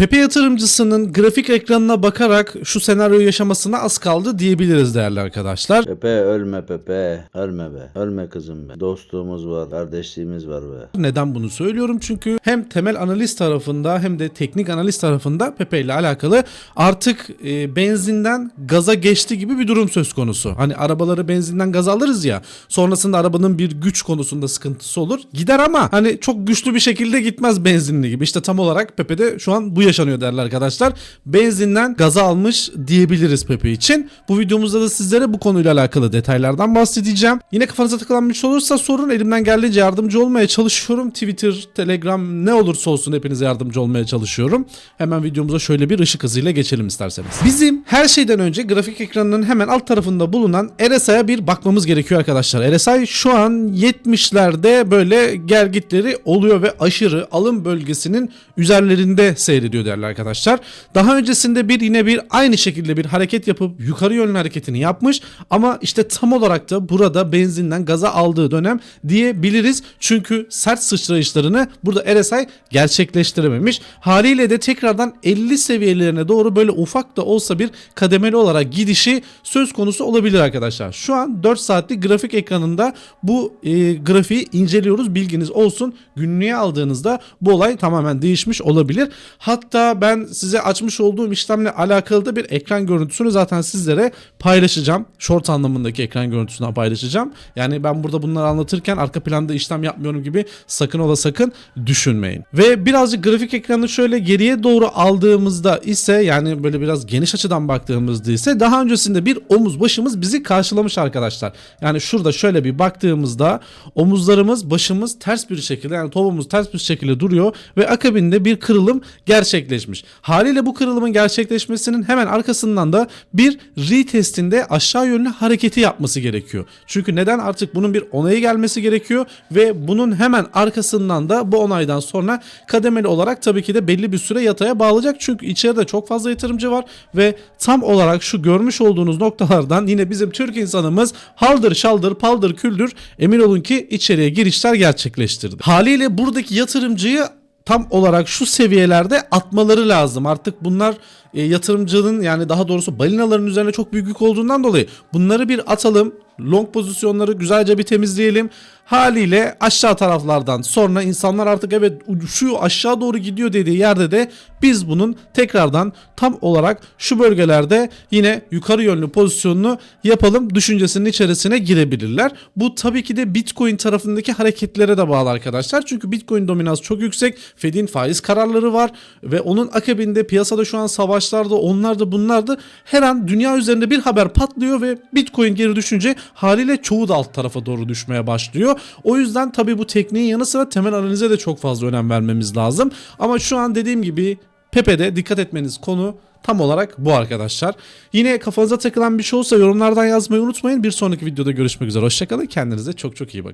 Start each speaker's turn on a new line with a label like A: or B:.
A: Pepe yatırımcısının grafik ekranına bakarak şu senaryoyu yaşamasına az kaldı diyebiliriz değerli arkadaşlar.
B: Pepe ölme Pepe. Ölme be. Ölme kızım be. Dostluğumuz var. Kardeşliğimiz var be.
A: Neden bunu söylüyorum? Çünkü hem temel analiz tarafında hem de teknik analiz tarafında Pepe ile alakalı artık e, benzinden gaza geçti gibi bir durum söz konusu. Hani arabaları benzinden gaz alırız ya sonrasında arabanın bir güç konusunda sıkıntısı olur. Gider ama hani çok güçlü bir şekilde gitmez benzinli gibi. İşte tam olarak Pepe'de şu an bu yaşanıyor değerli arkadaşlar. Benzinden gaza almış diyebiliriz Pepe için. Bu videomuzda da sizlere bu konuyla alakalı detaylardan bahsedeceğim. Yine kafanıza takılan bir şey olursa sorun. Elimden geldiğince yardımcı olmaya çalışıyorum. Twitter, Telegram ne olursa olsun hepinize yardımcı olmaya çalışıyorum. Hemen videomuza şöyle bir ışık hızıyla geçelim isterseniz. Bizim her şeyden önce grafik ekranının hemen alt tarafında bulunan RSI'ye bir bakmamız gerekiyor arkadaşlar. RSI şu an 70'lerde böyle gergitleri oluyor ve aşırı alım bölgesinin üzerlerinde seyrediyor değerli arkadaşlar. Daha öncesinde bir yine bir aynı şekilde bir hareket yapıp yukarı yönlü hareketini yapmış ama işte tam olarak da burada benzinden gaza aldığı dönem diyebiliriz. Çünkü sert sıçrayışlarını burada RSI gerçekleştirememiş. Haliyle de tekrardan 50 seviyelerine doğru böyle ufak da olsa bir kademeli olarak gidişi söz konusu olabilir arkadaşlar. Şu an 4 saatlik grafik ekranında bu e, grafiği inceliyoruz. Bilginiz olsun. Günlüğe aldığınızda bu olay tamamen değişmiş olabilir. Hatta ben size açmış olduğum işlemle alakalı da bir ekran görüntüsünü zaten sizlere paylaşacağım. Short anlamındaki ekran görüntüsünü paylaşacağım. Yani ben burada bunları anlatırken arka planda işlem yapmıyorum gibi sakın ola sakın düşünmeyin. Ve birazcık grafik ekranı şöyle geriye doğru aldığımızda ise yani böyle biraz geniş açıdan baktığımızda ise daha öncesinde bir omuz başımız bizi karşılamış arkadaşlar. Yani şurada şöyle bir baktığımızda omuzlarımız başımız ters bir şekilde yani topumuz ters bir şekilde duruyor ve akabinde bir kırılım gerçekleşmiş. Haliyle bu kırılımın gerçekleşmesinin hemen arkasından da bir retestinde aşağı yönlü hareketi yapması gerekiyor. Çünkü neden artık bunun bir onayı gelmesi gerekiyor ve bunun hemen arkasından da bu onaydan sonra kademeli olarak tabii ki de belli bir süre yataya bağlayacak. Çünkü içeride çok fazla yatırımcı var ve tam olarak şu görmüş olduğunuz noktalardan yine bizim Türk insanımız haldır şaldır paldır küldür emin olun ki içeriye girişler gerçekleştirdi. Haliyle buradaki yatırımcıyı tam olarak şu seviyelerde atmaları lazım. Artık bunlar e, yatırımcının yani daha doğrusu balinaların üzerine çok büyük yük olduğundan dolayı bunları bir atalım. Long pozisyonları güzelce bir temizleyelim. Haliyle aşağı taraflardan sonra insanlar artık evet şu aşağı doğru gidiyor dediği yerde de biz bunun tekrardan tam olarak şu bölgelerde yine yukarı yönlü pozisyonunu yapalım düşüncesinin içerisine girebilirler. Bu tabii ki de Bitcoin tarafındaki hareketlere de bağlı arkadaşlar. Çünkü Bitcoin dominans çok yüksek. Fed'in faiz kararları var ve onun akabinde piyasada şu an savaşlarda onlar da bunlar da her an dünya üzerinde bir haber patlıyor ve Bitcoin geri düşünce haliyle çoğu da alt tarafa doğru düşmeye başlıyor. O yüzden tabii bu tekniğin yanı sıra temel analize de çok fazla önem vermemiz lazım. Ama şu an dediğim gibi Pepe'de dikkat etmeniz konu tam olarak bu arkadaşlar. Yine kafanıza takılan bir şey olsa yorumlardan yazmayı unutmayın. Bir sonraki videoda görüşmek üzere. Hoşçakalın. Kendinize çok çok iyi bakın.